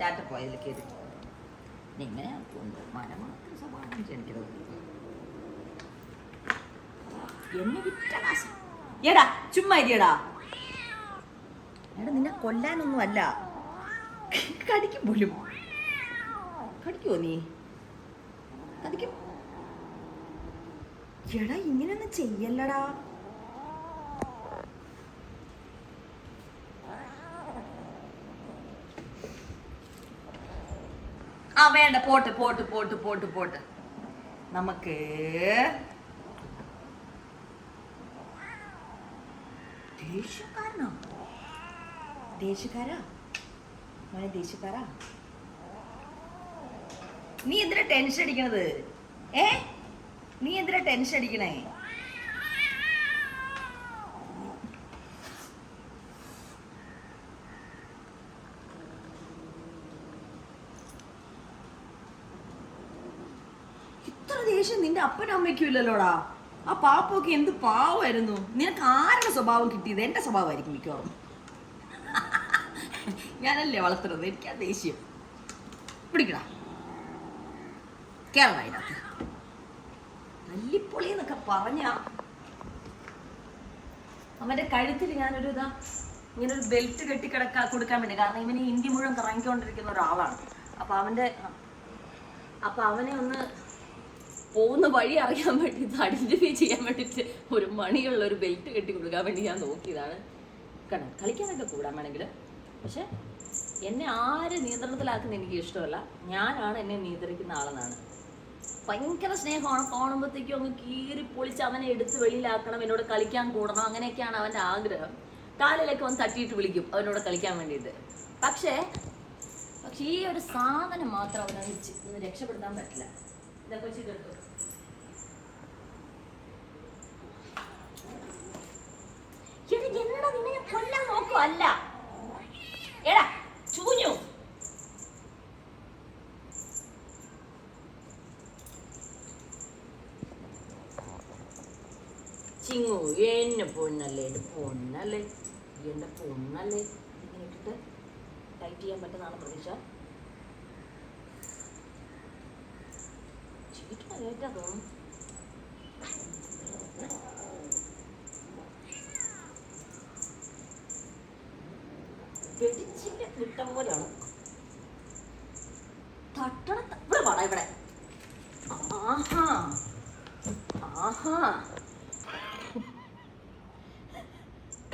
ടാറ്റ പോയതിൽ കയറി. ഇങ്ങനെ മനമാത്രം സ്വഭാവം ജനിക്കുന്നത് എന്നെ വിറ്റ കാശ് എടാ ചുമ്മാ ഇരിയടാ. എടാ നിന്നെ കൊല്ലാനൊന്നും അല്ല. കടിക്കും പോലും. കടിക്കുമോ നീ? കടിക്കും. എടാ ഇങ്ങനെയൊന്നും ചെയ്യല്ലടാ. വേണ്ട പോട്ട് പോട്ട് പോട്ട് പോട്ട് പോട്ട് നമുക്ക് ദേഷ്യക്കാരനോ ദേഷ്യക്കാരാ മോനെ ദേഷ്യക്കാരാ നീ എന്തിനാ ടെൻഷൻ അടിക്കണത് ഏ നീ എന്തിനാ ടെൻഷൻ അടിക്കണേ ദേഷ്യം നിന്റെ അപ്പനും അമ്മയ്ക്കും ഇല്ലല്ലോടാ. ആ പാപ്പൊക്കെ എന്ത് പാവമായിരുന്നു. നിനക്ക് ആരുടെ സ്വഭാവം കിട്ടിയത്? എന്റെ സ്വഭാവമായിരിക്കും മിക്കവാറും. ഞാനല്ലേ വളർത്തുന്നത്? എനിക്ക് ആ ദേഷ്യം. പിടിക്കടാ. കേരള അതിനകത്ത്. എന്നൊക്കെ പറഞ്ഞ അവന്റെ കഴുത്തിൽ ഞാനൊരു ഇതാ ഇങ്ങനെ ഒരു ബെൽറ്റ് കെട്ടി കിടക്കാ കൊടുക്കാൻ വേണ്ടി. കാരണം ഇവന് ഇന്ത്യ മുഴുവൻ കറങ്ങിക്കൊണ്ടിരിക്കുന്ന ഒരാളാണ്. അപ്പൊ അവന്റെ അപ്പൊ അവനെ ഒന്ന് പോകുന്ന വഴി അറിയാൻ വേണ്ടി ഐഡന്റിഫൈ ചെയ്യാൻ വേണ്ടിയിട്ട് ഒരു മണിയുള്ള ഒരു ബെൽറ്റ് കെട്ടി കൊടുക്കാൻ വേണ്ടി ഞാൻ നോക്കിയതാണ്. കണ്ടോ? കളിക്കാനൊക്കെ കൂടാൻ വേണമെങ്കിൽ. പക്ഷെ എന്നെ ആര് നിയന്ത്രണത്തിലാക്കുന്ന എനിക്ക് ഇഷ്ടമല്ല. ഞാനാണ് എന്നെ നിയന്ത്രിക്കുന്ന ആളെന്നാണ്. ഭയങ്കര സ്നേഹമാണ് കാണുമ്പോഴത്തേക്കും അങ്ങ് കീറി പൊളിച്ച് അവനെ എടുത്ത് വെളിയിലാക്കണം എന്നോട് കളിക്കാൻ കൂടണം അങ്ങനെയൊക്കെയാണ് അവന്റെ ആഗ്രഹം. കാലിലൊക്കെ ഒന്ന് തട്ടിയിട്ട് വിളിക്കും അവനോട് കളിക്കാൻ വേണ്ടിയിട്ട്. പക്ഷേ പക്ഷേ ഈ ഒരു സാധനം മാത്രം അവനെ രക്ഷപ്പെടുത്താൻ പറ്റില്ല. ഇതൊക്കെ വെച്ച് കേട്ടോ എടാ ചൂഞ്ഞു. ചിങ്ങു എന്നെ പൊന്നല്ലേ എന്റെ പൊന്നല്ലേ എന്റെ പൊന്നല്ലേ. ഇങ്ങനെ ഇട്ടിട്ട് ടൈറ്റ് ചെയ്യാൻ പറ്റുന്നതാണ് പ്രതീക്ഷ. വെടിച്ചിന്റെ കിട്ടം തട്ടണ ഇവിടെ ഇവിടെ. ആഹാ. ആഹാ.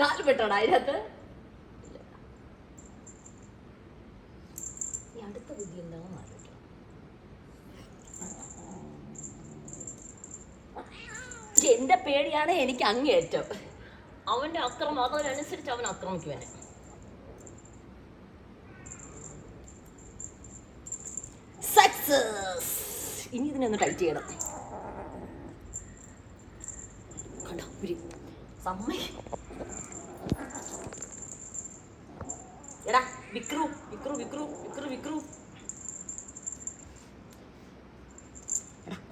കാൽ അതിനകത്ത്. അടുത്ത ബുദ്ധി എന്താണെന്ന് ആലോചിക്കണം എന്റെ പേടിയാണ് എനിക്ക് അങ്ങേയറ്റം. അവന്റെ അക്രമം അതനുസരിച്ച് അവൻ ആക്രമിക്കുവാനെ. സക്സസ് ഇനി ഇതിനൊന്ന് ടൈറ്റ് ചെയ്യണം. കണ്ടോ എടാ വിക്രു വിക്രു വിക്രു വിക്രു വിക്രു.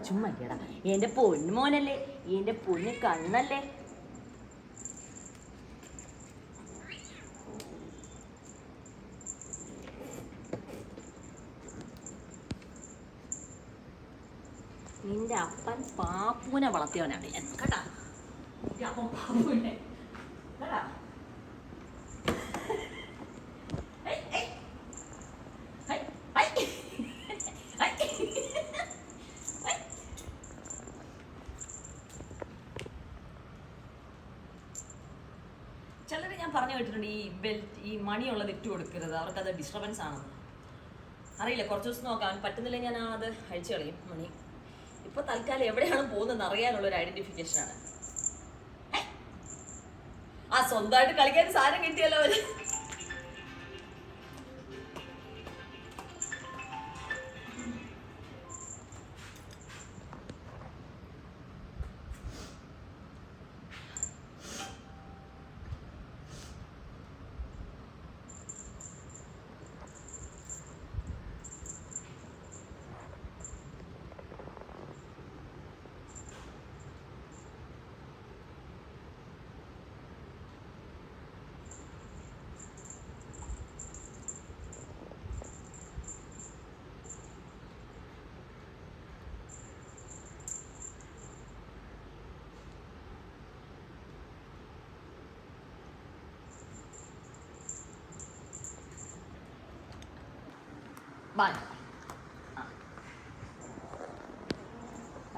ചുമ്മാ എന്റെ പൊന്നുമോനല്ലേ എന്റെ പൊന്നു കണ്ണല്ലേ. നിന്റെ അപ്പൻ പാപ്പൂനെ വളർത്തിയവനാണ് ഞാൻ. കേട്ടാ? പാപ്പുവിനെ കേട്ടാ? കേട്ടിട്ടുണ്ട് ഈ ബെൽറ്റ് ഈ മണിയുള്ളത് ഇട്ട് കൊടുക്കരുത്. അവർക്കത് ഡിസ്റ്റർബൻസ് ആണെന്ന് അറിയില്ല? കുറച്ച് ദിവസം നോക്കാം. അവൻ പറ്റുന്നില്ല ഞാൻ അത് അഴിച്ചു കളയും മണി. ഇപ്പൊ തൽക്കാലം എവിടെയാണ് പോകുന്നത് അറിയാനുള്ള ഒരു ഐഡന്റിഫിക്കേഷൻ ആണ്. ആ സ്വന്തമായിട്ട് കളിക്കാൻ സാധനം കിട്ടിയല്ലോ അവർ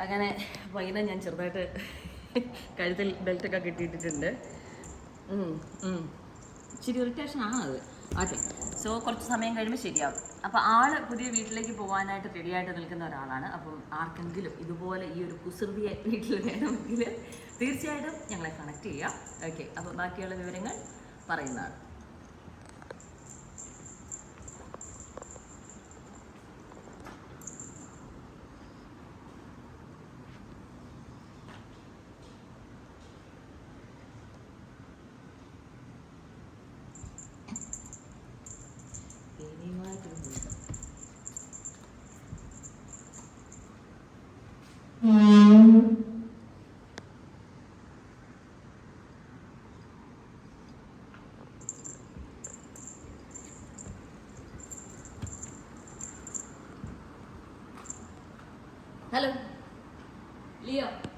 അങ്ങനെ വൈകുന്നേരം ഞാൻ ചെറുതായിട്ട് കഴുത്തിൽ ബെൽറ്റൊക്കെ കിട്ടിയിട്ടിട്ടുണ്ട്. ഇച്ചിരി ഇറിറ്റേഷൻ ആണ് അത്. ഓക്കെ സോ കുറച്ച് സമയം കഴിയുമ്പോൾ ശരിയാവും. അപ്പോൾ ആൾ പുതിയ വീട്ടിലേക്ക് പോകാനായിട്ട് റെഡിയായിട്ട് നിൽക്കുന്ന ഒരാളാണ്. അപ്പം ആർക്കെങ്കിലും ഇതുപോലെ ഈ ഒരു കുസൃതിയെ വീട്ടിൽ വേണമെങ്കിൽ തീർച്ചയായിട്ടും ഞങ്ങളെ കണക്ട് ചെയ്യാം. ഓക്കെ അപ്പോൾ ബാക്കിയുള്ള വിവരങ്ങൾ പറയുന്നതാണ്. Hello. Leo.